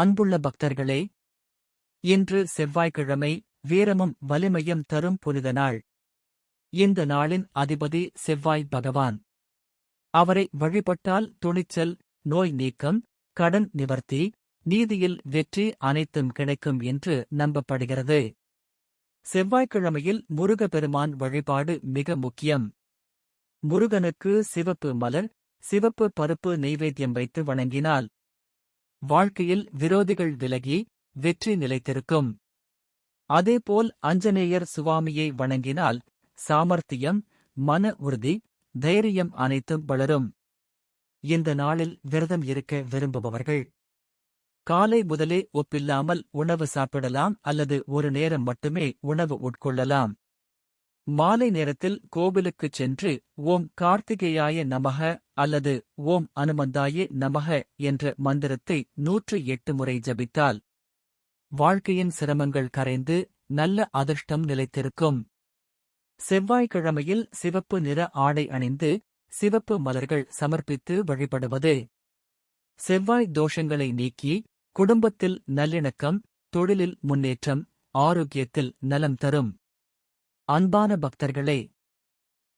அன்புள்ள பக்தர்களே இன்று செவ்வாய்க்கிழமை வீரமும் வலிமையும் தரும் புனித நாள். இந்த நாளின் அதிபதி செவ்வாய் பகவான். அவரை வழிபட்டால் துணிச்சல் நோய் நீக்கம் கடன் நிவர்த்தி நீதியில் வெற்றி அனைத்தும் கிடைக்கும் என்று நம்பப்படுகிறது. செவ்வாய்க்கிழமையில் முருகப்பெருமான் வழிபாடு மிக முக்கியம். முருகனுக்கு சிவப்பு மலர் சிவப்பு பருப்பு நெய்வேத்தியம் வைத்து வணங்கினால் வாழ்க்கையில் விரோதிகள் விலகி வெற்றி நிலைத்திருக்கும். அதேபோல் அஞ்சனேயர் சுவாமியை வணங்கினால் சாமர்த்தியம் மன உறுதி தைரியம் அனைத்தும் வளரும். இந்த நாளில் விரதம் இருக்க விரும்புபவர்கள். காலை முதலே ஒப்பில்லாமல் உணவு சாப்பிடலாம் அல்லது ஒரு நேரம் மட்டுமே உணவு உட்கொள்ளலாம். மாலை நேரத்தில் கோவிலுக்குச் சென்று ஓம் கார்த்திகேயாய நமக அல்லது ஓம் அனுமந்தாயே நமக என்ற மந்திரத்தை நூற்று எட்டு முறை ஜபித்தால் வாழ்க்கையின் சிரமங்கள் கரைந்து நல்ல அதிர்ஷ்டம் நிலைத்திருக்கும். செவ்வாய்க்கிழமையில் சிவப்பு நிற ஆடை அணிந்து சிவப்பு மலர்கள் சமர்ப்பித்து வழிபடுவது. செவ்வாய் தோஷங்களை நீக்கி குடும்பத்தில் நல்லிணக்கம் தொழிலில் முன்னேற்றம் ஆரோக்கியத்தில் நலம் தரும். அன்பான பக்தர்களே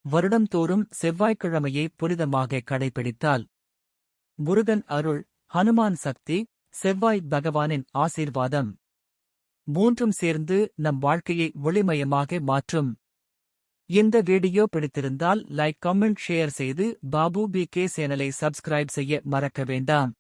வருடம்தோறும் செவ்வாய்க்கிழமையை புனிதமாக கடைபிடித்தால் முருகன் அருள் ஹனுமான் சக்தி செவ்வாய் பகவானின் ஆசீர்வாதம். மூன்றும் சேர்ந்து நம் வாழ்க்கையை ஒளிமயமாக மாற்றும். இந்த வீடியோ பிடித்திருந்தால் லைக் கமெண்ட் ஷேர் செய்து பாபு பி கே சேனலை சப்ஸ்கிரைப் செய்ய மறக்க வேண்டாம்.